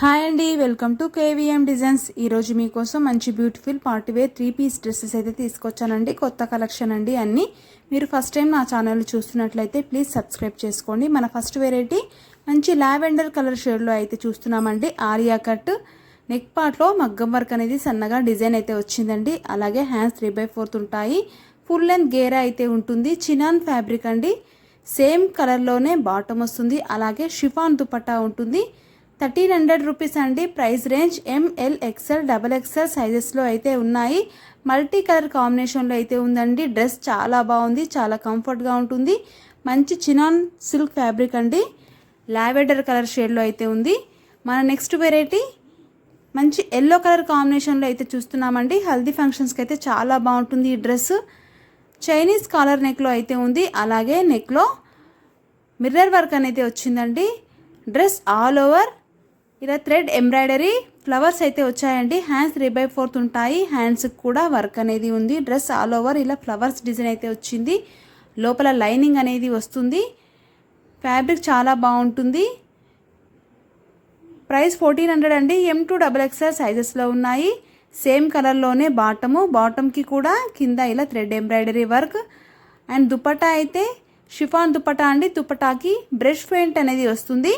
Hi అండి welcome to KVM designs. ఈరోజు మీకోసం మంచి beautiful party wear three piece dresses అయితే తీసుకొచ్చానండి. కొత్త కలెక్షన్ అండి అన్నీ. మీరు ఫస్ట్ టైం నా ఛానల్ చూస్తున్నట్లయితే ప్లీజ్ సబ్స్క్రైబ్ చేసుకోండి. మన ఫస్ట్ వెరైటీ మంచి లావెండర్ కలర్ షేడ్లో అయితే చూస్తున్నామండి. ఆలియా కట్. నెక్ పార్ట్లో మగ్గం వర్క్ అనేది సన్నగా డిజైన్ అయితే వచ్చిందండి. అలాగే హ్యాండ్స్ త్రీ బై ఫోర్త్ ఉంటాయి. ఫుల్ లెంత్ గేరా అయితే ఉంటుంది. చినాన్ ఫ్యాబ్రిక్ అండి. సేమ్ కలర్లోనే బాటమ్ వస్తుంది. అలాగే షిఫాన్ దుపట్టా ఉంటుంది. థర్టీన్ హండ్రెడ్ రూపీస్ అండి. Price range M L XL double XL సైజెస్లో అయితే ఉన్నాయి. మల్టీ కలర్ కాంబినేషన్లో అయితే ఉందండి. డ్రెస్ చాలా బాగుంది చాలా కంఫర్ట్గా ఉంటుంది. మంచి చినాన్ సిల్క్ ఫ్యాబ్రిక్ అండి. లావెండర్ కలర్ షేడ్లో అయితే ఉంది. మన నెక్స్ట్ వెరైటీ మంచి ఎల్లో కలర్ కాంబినేషన్లో అయితే చూస్తున్నామండి. హల్దీ ఫంక్షన్స్కి అయితే చాలా బాగుంటుంది ఈ డ్రెస్. చైనీస్ కాలర్ నెక్లో అయితే ఉంది. అలాగే నెక్లో మిర్రర్ వర్క్ అనేది వచ్చిందండి. డ్రెస్ ఆల్ ఓవర్ ఇలా థ్రెడ్ ఎంబ్రాయిడరీ ఫ్లవర్స్ అయితే వచ్చాయండి. హ్యాండ్స్ త్రీ బై ఫోర్త్ ఉంటాయి. హ్యాండ్స్కి కూడా వర్క్ అనేది ఉంది. డ్రెస్ ఆల్ ఓవర్ ఇలా ఫ్లవర్స్ డిజైన్ అయితే వచ్చింది. లోపల లైనింగ్ అనేది వస్తుంది. ఫ్యాబ్రిక్ చాలా బాగుంటుంది. ప్రైస్ ఫోర్టీన్ హండ్రెడ్ అండి. ఎం టూ డబల్ ఎక్స్ఎల్ సైజెస్లో ఉన్నాయి. సేమ్ కలర్లోనే బాటము బాటమ్కి కూడా కింద ఇలా thread embroidery work. And dupatta అయితే షిఫాన్ దుపటా అండి. దుపటాకి బ్రష్ పెయింట్ అనేది వస్తుంది.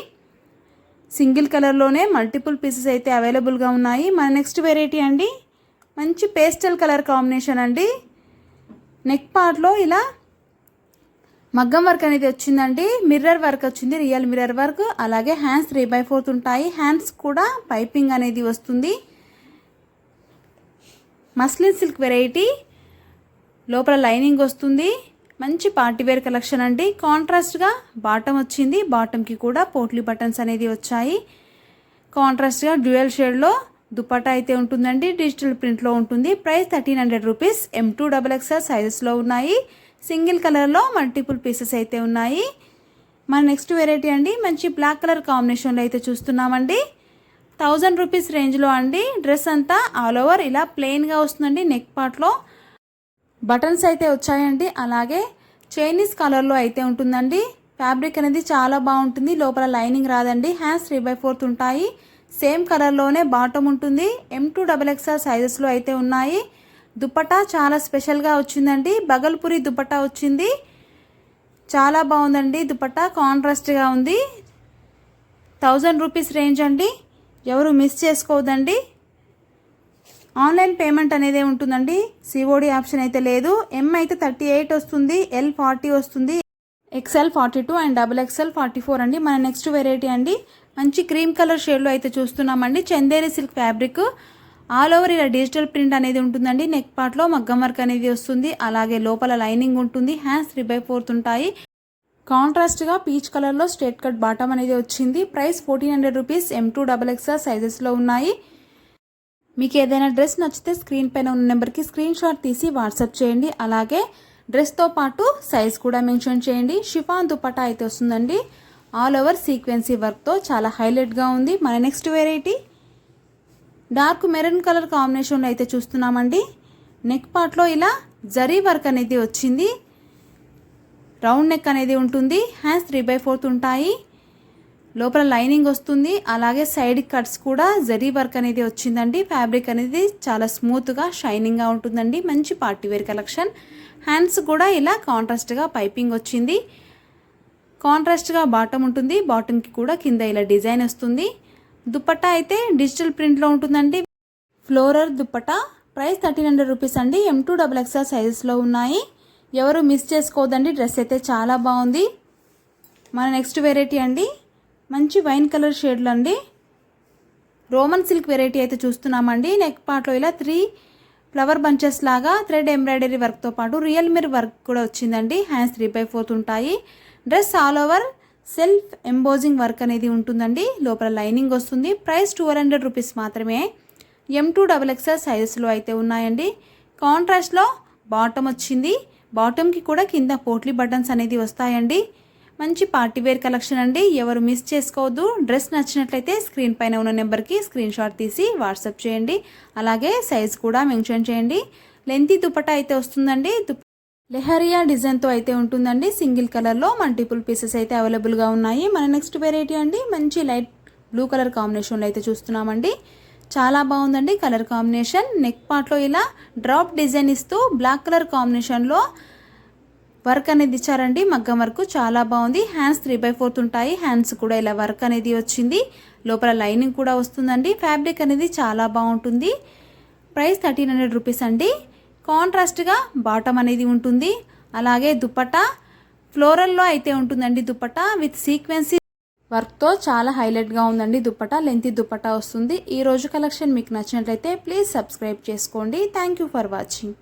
సింగిల్ కలర్లోనే మల్టిపుల్ పీసెస్ అయితే అవైలబుల్గా ఉన్నాయి. మన నెక్స్ట్ వెరైటీ అండి మంచి పేస్టల్ కలర్ కాంబినేషన్ అండి. నెక్ పార్ట్లో ఇలా మగ్గం వర్క్ అనేది వచ్చిందండి. మిర్రర్ వర్క్ వచ్చింది రియల్ మిర్రర్ వర్క్. అలాగే హ్యాండ్స్ త్రీ బై ఫోర్త్ ఉంటాయి. హ్యాండ్స్ కూడా పైపింగ్ అనేది వస్తుంది. Muslin silk variety. లోపల లైనింగ్ వస్తుంది. మంచి పార్టీవేర్ కలెక్షన్ అండి. కాంట్రాస్ట్గా బాటమ్ వచ్చింది. బాటమ్కి కూడా పోట్లీ బటన్స్ అనేది వచ్చాయి. కాంట్రాస్ట్గా డ్యూయల్ షేడ్లో దుపట్టా అయితే ఉంటుందండి. డిజిటల్ ప్రింట్లో ఉంటుంది. Price thirteen hundred rupees M to double XL సైజెస్లో ఉన్నాయి. సింగిల్ కలర్లో మల్టిపుల్ పీసెస్ అయితే ఉన్నాయి. మన నెక్స్ట్ వెరైటీ అండి. మంచి బ్లాక్ కలర్ కాంబినేషన్లో అయితే చూస్తున్నామండి. థౌజండ్ రూపీస్ రేంజ్లో అండి. డ్రెస్ అంతా ఆల్ ఓవర్ ఇలా ప్లెయిన్గా వస్తుందండి. నెక్ పార్ట్లో బటన్స్ అయితే వచ్చాయండి. అలాగే చైనీస్ కలర్లో అయితే ఉంటుందండి. ఫ్యాబ్రిక్ అనేది చాలా బాగుంటుంది. లోపల లైనింగ్ రాదండి. హ్యాండ్స్ త్రీ బై ఫోర్త్ ఉంటాయి. సేమ్ కలర్లోనే బాటమ్ ఉంటుంది. ఎం టూ డబల్ ఎక్స్ఆర్ సైజెస్లో అయితే ఉన్నాయి. దుపట్టా చాలా స్పెషల్గా వచ్చిందండి. బగల్పురి దుపట్టా వచ్చింది. చాలా బాగుందండి దుపట్టా. కాంట్రాస్ట్గా ఉంది. థౌజండ్ రూపీస్ రేంజ్ అండి. ఎవరు మిస్ చేసుకోవద్దండి. ఆన్లైన్ పేమెంట్ అనేది ఉంటుందండి. సిఓడి ఆప్షన్ అయితే లేదు. ఎం అయితే థర్టీ ఎయిట్ వస్తుంది. ఎల్ ఫార్టీ వస్తుంది. XL forty two and double XL forty four అండి. మన నెక్స్ట్ వెరైటీ అండి. మంచి క్రీమ్ కలర్ షేడ్లో అయితే చూస్తున్నామండి. Chanderi silk fabric. All over ఇలా డిజిటల్ ప్రింట్ అనేది ఉంటుందండి. నెక్ పార్ట్లో మగ్గం వర్క్ అనేది వస్తుంది. అలాగే లోపల లైనింగ్ ఉంటుంది. హ్యాండ్స్ త్రీ బై ఫోర్త్ ఉంటాయి. కాంట్రాస్ట్గా పీచ్ కలర్లో స్ట్రేట్ కట్ బాటమ్ అనేది వచ్చింది. Price fourteen hundred rupees. M to double XL సైజెస్లో ఉన్నాయి. మీకు ఏదైనా డ్రెస్ నచ్చితే స్క్రీన్ పైన ఉన్న నెంబర్కి స్క్రీన్ షాట్ తీసి వాట్సాప్ చేయండి. అలాగే డ్రెస్తో పాటు సైజ్ కూడా మెన్షన్ చేయండి. షిఫాన్ దుపటా అయితే వస్తుందండి. ఆల్ ఓవర్ సీక్వెన్సీ వర్క్తో చాలా హైలైట్గా ఉంది. మన next variety dark maroon colour కాంబినేషన్లో అయితే చూస్తున్నామండి. నెక్ పార్ట్లో ఇలా జరీ వర్క్ అనేది వచ్చింది. రౌండ్ నెక్ అనేది ఉంటుంది. హ్యాండ్స్ త్రీ బై ఫోర్త్ ఉంటాయి. లోపల లైనింగ్ వస్తుంది. అలాగే సైడ్ కట్స్ కూడా జరీ వర్క్ అనేది వచ్చిందండి. ఫ్యాబ్రిక్ అనేది చాలా స్మూత్గా షైనింగ్గా ఉంటుందండి. మంచి పార్టీవేర్ కలెక్షన్. హ్యాండ్స్ కూడా ఇలా కాంట్రాస్ట్గా పైపింగ్ వచ్చింది. కాంట్రాస్ట్గా బాటమ్ ఉంటుంది. బాటమ్కి కూడా కింద ఇలా డిజైన్ వస్తుంది. దుపట్టా అయితే డిజిటల్ ప్రింట్లో ఉంటుందండి. Floral dupatta price thirteen hundred rupees అండి. ఎం టూ డబల్ ఎక్స్ఆర్ సైజెస్లో ఉన్నాయి. ఎవరు మిస్ చేసుకోవద్దండి. డ్రెస్ అయితే చాలా బాగుంది. మన నెక్స్ట్ వెరైటీ అండి. మంచి వైన్ కలర్ షేడ్లు అండి. రోమన్ సిల్క్ వెరైటీ అయితే చూస్తున్నామండి. నెక్ పార్ట్లో ఇలా త్రీ ఫ్లవర్ బంచెస్ లాగా థ్రెడ్ ఎంబ్రాయిడరీ వర్క్తో పాటు రియల్ మిర్ వర్క్ కూడా వచ్చిందండి. హ్యాండ్స్ త్రీ బై ఫోర్త్ ఉంటాయి. Dress all over self embossing work అనేది ఉంటుందండి. లోపల లైనింగ్ వస్తుంది. ప్రైస్ టూ హండ్రెడ్ రూపీస్ మాత్రమే. ఎం టూ డబల్ ఎక్స్ఎల్ సైజెస్లో అయితే ఉన్నాయండి. కాంట్రాస్ట్లో బాటమ్ వచ్చింది. బాటమ్కి కూడా కింద పోట్లీ బటన్స్ అనేది వస్తాయండి. మంచి పార్టీవేర్ కలెక్షన్ అండి. ఎవరు మిస్ చేసుకోవద్దు. డ్రెస్ నచ్చినట్లయితే స్క్రీన్ పైన ఉన్న నెంబర్కి స్క్రీన్ షాట్ తీసి వాట్సాప్ చేయండి. అలాగే సైజ్ కూడా మెన్షన్ చేయండి. లెంతీ దుపట్టా అయితే వస్తుందండి. లెహరియా డిజైన్తో అయితే ఉంటుందండి. సింగిల్ కలర్లో మల్టిపుల్ పీసెస్ అయితే అవైలబుల్గా ఉన్నాయి. మన నెక్స్ట్ వెరైటీ అండి. మంచి లైట్ బ్లూ కలర్ కాంబినేషన్లో అయితే చూస్తున్నామండి. చాలా బాగుందండి కలర్ కాంబినేషన్. నెక్ పార్ట్లో ఇలా డ్రాప్ డిజైన్ ఇస్తూ బ్లాక్ కలర్ కాంబినేషన్లో వర్క్ అనేది ఇచ్చారండి. మగ్గం వర్క్ చాలా బాగుంది. హ్యాండ్స్ త్రీ బై ఫోర్త్ ఉంటాయి హ్యాండ్స్ కూడా ఇలా వర్క్ అనేది వచ్చింది. లోపల లైనింగ్ కూడా వస్తుందండి. ఫ్యాబ్రిక్ అనేది చాలా బాగుంటుంది. ప్రైస్ థర్టీన్ హండ్రెడ్ రూపీస్ అండి. కాంట్రాస్ట్గా బాటమ్ అనేది ఉంటుంది. అలాగే దుప్పటా ఫ్లోరల్లో అయితే ఉంటుందండి దుప్పటా. విత్ సీక్వెన్సీ వర్క్తో చాలా హైలైట్గా ఉందండి దుప్పటా. లెంత్ దుప్పటా వస్తుంది. ఈ రోజు కలెక్షన్ మీకు నచ్చినట్లయితే ప్లీజ్ సబ్స్క్రైబ్ చేసుకోండి. Thank you for watching.